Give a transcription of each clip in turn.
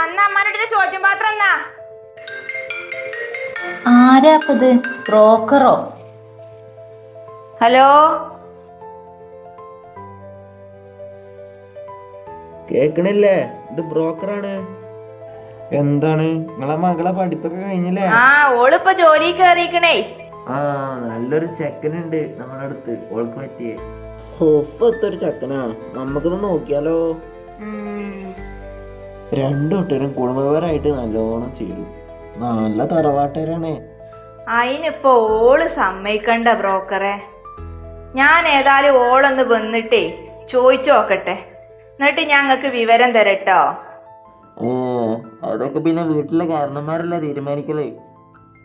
അന്ന് അമ്മാനോട് ചോദ്യം പാത്രം എന്നാ? ആരാപ്പത് ബ്രോക്കറോ? ഹലോ? കേക്കണില്ലേ? ഇത് ബ്രോക്കറാണ്. എന്താണ്? നിങ്ങളെ മകളെ പഠിപ്പൊക്കെ കഴിഞ്ഞില്ലേ? ആ ഓളിപ്പോ ജോലി കേറിക്കണേ ആ നല്ലൊരു ചെക്കനുണ്ട് നമ്മുടെ അടുത്ത്. ഓൾക്ക് പറ്റിയേ. ഹോഫത്തൊരു ചക്കനാ. നമുക്കൊന്ന് നോക്കിയാലോ? രണ്ടു കുട്ടികളും കുടുംബപരമായിട്ട് നല്ലോണം ചേരും. നല്ല തറവാട്ടുകാരാണേ. അതിനിപ്പോ ഓൾ സമ്മതിക്കണ്ട ബ്രോക്കറെ. ഞാൻ ഏതായാലും ഓളൊന്ന് വന്നിട്ടേ ചോദിച്ചു നോക്കട്ടെ. എന്നിട്ട് ഞങ്ങക്ക് വിവരം തരട്ടോ. ഓ അതൊക്കെ പിന്നെ വീട്ടിലെ കാരണന്മാരല്ലേ തീരുമാനിക്കലേ?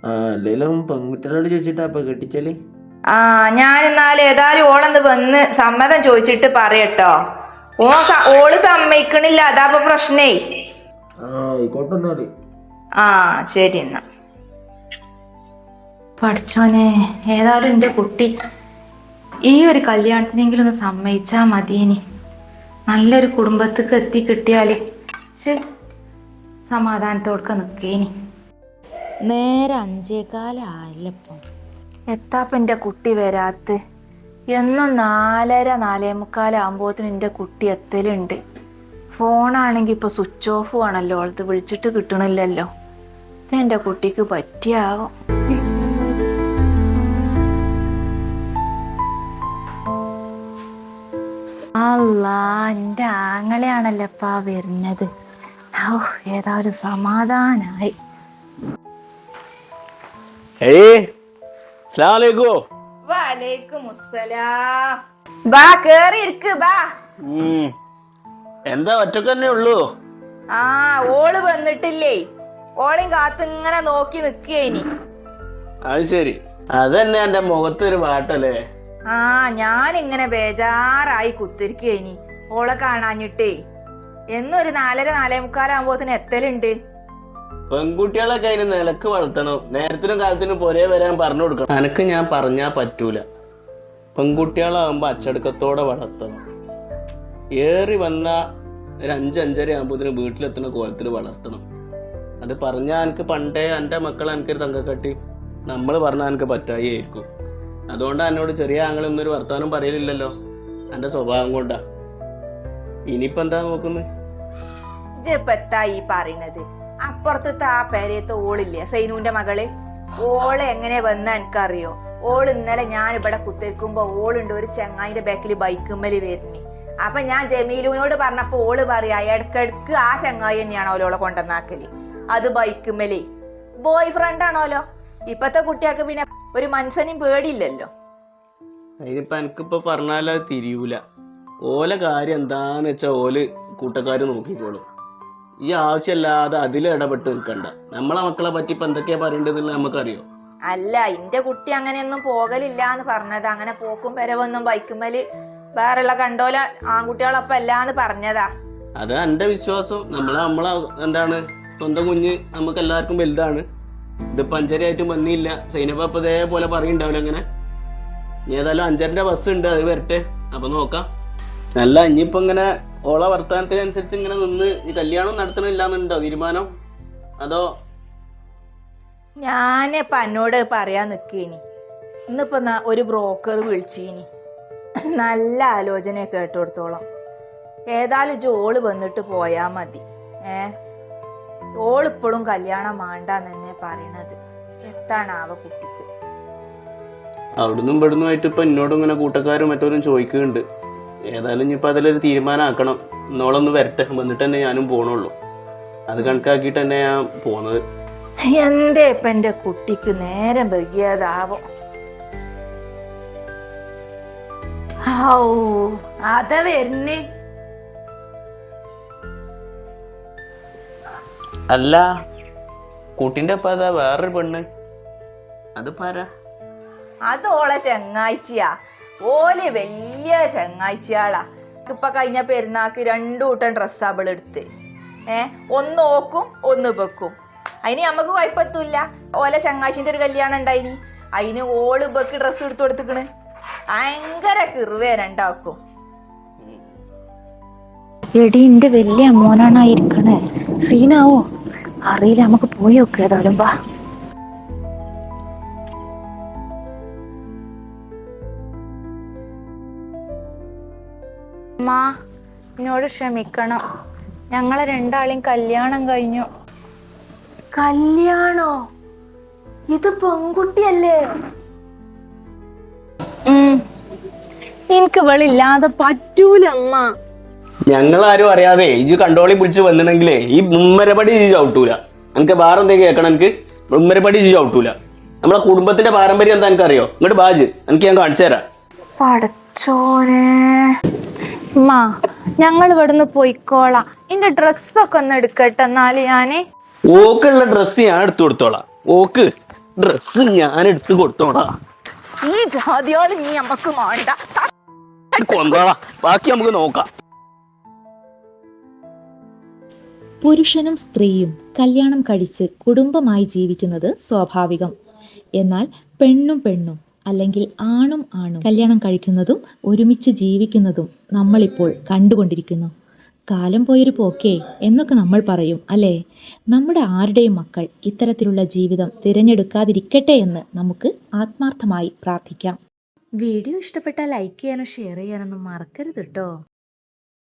ആ അല്ലെങ്കിലും പെൺകുട്ടികളോട് ചോദിച്ചിട്ടാ ഇപ്പൊ കെട്ടിച്ചൽ? ആ ഞാൻ എന്നാൽ ഏതായാലും ഓളെന്ന് വന്ന് സമ്മതം ചോദിച്ചിട്ട് പറയട്ടോ. ഓ ഓൾ സമ്മതിക്കണില്ല അതാ പ്രശ്നേ. ആ ആ ശരി എന്നാ. പഠിച്ചോനെ ഏതായാലും എന്റെ കുട്ടി ഈ ഒരു കല്യാണത്തിനെങ്കിലും ഒന്ന് സമ്മതിച്ചാ മതിയേനി. നല്ലൊരു കുടുംബത്തേക്ക് എത്തി കിട്ടിയാൽ ശ്ശെ, സമാധാനത്തോടൊക്കെ നിൽക്കേനി നേരെ അഞ്ചേകാലായല്ലപ്പം എത്താപ്പം എന്റെ കുട്ടി വരാത്ത്? എന്നും നാലര നാലേ മുക്കാലാകുമ്പോഴത്തേന് എന്റെ കുട്ടി എത്തലുണ്ട്. ഫോണാണെങ്കിൽ ഇപ്പോൾ സ്വിച്ച് ഓഫ് ആണല്ലോ അവളത് വിളിച്ചിട്ട് കിട്ടണില്ലല്ലോ. ഇത് എന്റെ കുട്ടിക്ക് പറ്റിയാവും. അല്ലാ എന്റെ ആങ്ങളെയാണല്ലപ്പാ വരുന്നത്. ഓ ഒരു സമാധാനായി. അസ്സലാമലൈക്കോ. വലൈക്കും അസ്സലാം. ബാ കേറി ഇരിക്ക് ബാ. എന്താ ഒറ്റയ്ക്ക് തന്നെ ഉള്ളൂ? ആ ഓൾ വന്നിട്ടില്ലേ. ഓളെയും കാത്തിങ്ങനെ നോക്കി നിക്കേനി അത് ശരി. അതന്നെ എന്റെ മുഖത്ത് ഒരു പാട്ടല്ലേ ആ ഞാൻ ഇങ്ങനെ ബേജാറായി കുത്തിരിക്കേനി ഓളെ കാണാഞ്ഞിട്ടേ. എന്നൊരു നാലര നാലേ മുക്കാലാകുമ്പോത്തിന് എത്തലുണ്ട്. പെൺകുട്ടികളൊക്കെ അതിന് നിലയ്ക്ക് വളർത്തണം. നേരത്തിനും കാലത്തിനും പൊരേ വരാൻ പറഞ്ഞു കൊടുക്കണം. അനക്ക് ഞാൻ പറഞ്ഞാ പറ്റൂല. പെൺകുട്ടികളാകുമ്പോ അച്ചടക്കത്തോടെ വളർത്തണം. ഏറി വന്ന ഒരു അഞ്ചഞ്ചര ആകുമ്പോഴത്തിന് വീട്ടിലെത്തുന്ന കോലത്തിൽ വളർത്തണം. അത് പറഞ്ഞാൽ എനിക്ക് പണ്ടേ എന്റെ മക്കൾ എനിക്കൊരു തങ്കക്കട്ടി. നമ്മൾ പറഞ്ഞാൽ എനിക്ക് പറ്റായി ആയിരിക്കും അതുകൊണ്ട് എന്നോട് ചെറിയ ആങ്ങളൊന്നും ഒരു വർത്തമാനം പറയലില്ലല്ലോ. എന്റെ സ്വഭാവം കൊണ്ടാ. ഇനിയിപ്പോ എന്താ നോക്കുന്നത് അപ്പുറത്തത്തെ ആ പേരയത്ത് ഓളില്ലേ സൈനുവിന്റെ മകൾ? ഓൾ എങ്ങനെ വന്ന എനിക്കറിയോ? ഓൾ ഇന്നലെ ഞാൻ ഇവിടെ കുത്തിരിക്കുമ്പോ ഓളുണ്ട് ഒരു ചെങ്ങായിന്റെ ബാക്കിൽ ബൈക്കുമ്മൽ വരുന്നേ. അപ്പൊ ഞാൻ ജമീലുവിനോട് പറഞ്ഞപ്പോ ഓൾ പറയാ ഇടക്കിടക്ക് ആ ചെങ്ങായി തന്നെയാണ് ഓലോളെ കൊണ്ടുവന്നാക്കൽ? അത് ബൈക്കുമ്മലേ ബോയ് ഫ്രണ്ട് ആണോലോ? ഇപ്പത്തെ കുട്ടികൾക്ക് പിന്നെ ഒരു മനുഷ്യനും പേടിയില്ലല്ലോ. അതിനിപ്പോ എനിക്കിപ്പോ പറഞ്ഞാലത് തിരിയൂല. ഓല കാര്യം എന്താന്ന് വെച്ചാ ഓൽ കൂട്ടക്കാര് നോക്കിക്കോളും. ഈ ആവശ്യമില്ലാതെ അതിൽ ഇടപെട്ട് നിൽക്കണ്ട. നമ്മളെ മക്കളെ പറ്റി ഇപ്പൊ എന്തൊക്കെയാ പറയേണ്ടതെന്ന് നമുക്കറിയോ? അല്ല എന്റെ കുട്ടി അങ്ങനെയൊന്നും പോകലില്ല എന്ന് പറഞ്ഞത്. അങ്ങനെ പോക്കും വരവൊന്നും ബൈക്കുമ്മൽ വേറെയുള്ള കണ്ടോല ആൺകുട്ടികളൊപ്പം അല്ലാന്ന് പറഞ്ഞതാ. അത് എന്റെ വിശ്വാസം. നമ്മളെ നമ്മളെ എന്താണ്? സ്വന്തം കുഞ്ഞ് നമുക്ക് എല്ലാവർക്കും വലുതാണ്. ഇത് അഞ്ചരയായിട്ടും വന്നില്ല. സൈനപ്പ ഇപ്പൊ ഇതേപോലെ പറയുണ്ടാവില്ല അങ്ങനെ. ഏതായാലും അഞ്ചരന്റെ ബസ് ഉണ്ട്. അത് വരട്ടെ. അപ്പൊ നോക്കാം. അല്ല ഇനിയിപ്പോ ഇങ്ങനെ ഓള വർത്തമാനത്തിനനുസരിച്ച് ഇങ്ങനെ നിന്ന് ഈ കല്യാണം നടത്തണില്ലാന്നുണ്ടോ? തീരുമാനം? അതോ? ഞാനിപ്പ എന്നോട് പറയാൻ നിക്കേനി. ഇന്നിപ്പോ ഒരു ബ്രോക്കർ വിളിച്ചീനി. നല്ല ആലോചന കേട്ടോടത്തോളം. ഏതായാലും ജോൾ വന്നിട്ട് പോയാ മതി. ഏ? ഓളിപ്പോഴും കല്യാണം വേണ്ടെന്ന് തന്നെ പറയണത്. എത്താണാവ കുട്ടിക്ക്? അവിടുന്നും ഇവിടുന്നുമായിട്ട് ഇപ്പൊ എന്നോടും ഇങ്ങനെ കൂട്ടക്കാരും മറ്റവരും ചോദിക്കുന്നുണ്ട്. ഏതായാലും ഇനിയിപ്പോൾ അതിലൊരു തീരുമാനമാക്കണം ഇന്നോളൊന്ന് വരട്ടെ. വന്നിട്ട് തന്നെ ഞാനും പോണുള്ളൂ. അത് കണക്കാക്കിയിട്ട് തന്നെ ഞാൻ പോകുന്നത് എന്തേ ഇപ്പൊ എന്റെ കുട്ടിക്ക് നേരം വൈകിയതാവോ? ഔ അത വരുന്നേ. അല്ല കുട്ടിന്റെ അപ്പ അതാ വേറൊരു പെണ്ണ്. അത് പാരാ അത് ഓളെ ചെങ്ങാഴ്ചയാ ഓൽ വലിയ ചങ്ങാഴ്ചയാളാ ഇപ്പൊ കഴിഞ്ഞ പെരുന്നാക്ക് രണ്ടു കൂട്ടം ഡ്രസ്സ് അവൾ എടുത്ത്. ഏ ഒന്ന് ഓക്കും ഒന്ന് വെക്കും അതിന് നമുക്ക് കുഴപ്പത്തില്ല. ഓല ചങ്ങാച്ചിന്റെ ഒരു കല്യാണം ഉണ്ടായിനി. അതിന് ഓൾ ബക്ക് ഡ്രസ്സ് എടുത്തു കൊടുത്തിക്കണ്. ഭയങ്കര കിറുവേ രണ്ടാക്കും. എടി എന്റെ വലിയ മോനാണ് ഇരിക്കണേ. സീനാവോ? അറിയില്ല നമുക്ക് പോയി നോക്കുക ഏതായാലും വാ. അമ്മ എന്നോട് ക്ഷമിക്കണം. ഞങ്ങളെ രണ്ടാളെയും കല്യാണം കഴിഞ്ഞു. കല്യാണോ? ഇത് പെൺകുട്ടിയല്ലേ. എനിക്ക് വെളില്ലാതെ പറ്റൂല അമ്മ. ഞങ്ങളാരും അറിയാതെ ഇജ് കണ്ടോളി പിടിച്ച് വന്നിട്ടുണ്ടെങ്കിലേ ഈ മുമ്മരപടി ഇജ് ചവിട്ടൂല. എനിക്ക് വേറെ എന്തെങ്കിലും കേൾക്കണം എനിക്ക് മുമ്മരപടി ഇജ് ചവിട്ടൂല. നമ്മളെ കുടുംബത്തിന്റെ പാരമ്പര്യം എന്താ എനിക്ക് അറിയോ ഇങ്ങോട്ട് ബാജ് എനിക്ക് ഞാൻ കാണിച്ചു തരാം. പടച്ചോനെ. അമ്മ ഞങ്ങൾ ഇവിടുന്ന് പോയിക്കോളാം. എന്റെ ഡ്രസ്സൊക്കെ ഒന്ന് എടുക്കട്ടെ എന്നാൽ ഞാനെ. ഓക്കുള്ള ഡ്രസ്സ് ഞാൻ എടുത്തു കൊടുത്തോളാം. ഓക്ക് ഡ്രസ് ഞാൻ എടുത്തു കൊടുത്തോളാം. ഈ ജാതിയോൾ നീ നമുക്ക് മാണ്ട. കൊന്നോളാം. ബാക്കി നമുക്ക് നോക്കാം. പുരുഷനും സ്ത്രീയും കല്യാണം കഴിച്ച് കുടുംബമായി ജീവിക്കുന്നത് സ്വാഭാവികം. എന്നാൽ പെണ്ണും പെണ്ണും അല്ലെങ്കിൽ ആണും ആണും കല്യാണം കഴിക്കുന്നതും ഒരുമിച്ച് ജീവിക്കുന്നതും നമ്മളിപ്പോൾ കണ്ടുകൊണ്ടിരിക്കുന്നു. കാലം പോയൊരു പോക്കേ എന്നൊക്കെ നമ്മൾ പറയും അല്ലേ? നമ്മുടെ ആരുടെയും മക്കൾ ഇത്തരത്തിലുള്ള ജീവിതം തിരഞ്ഞെടുക്കാതിരിക്കട്ടെ എന്ന് നമുക്ക് ആത്മാർത്ഥമായി പ്രാർത്ഥിക്കാം. വീഡിയോ ഇഷ്ടപ്പെട്ടാൽ ലൈക്ക് ചെയ്യാനോ ഷെയർ ചെയ്യാനൊന്നും മറക്കരുത് കേട്ടോ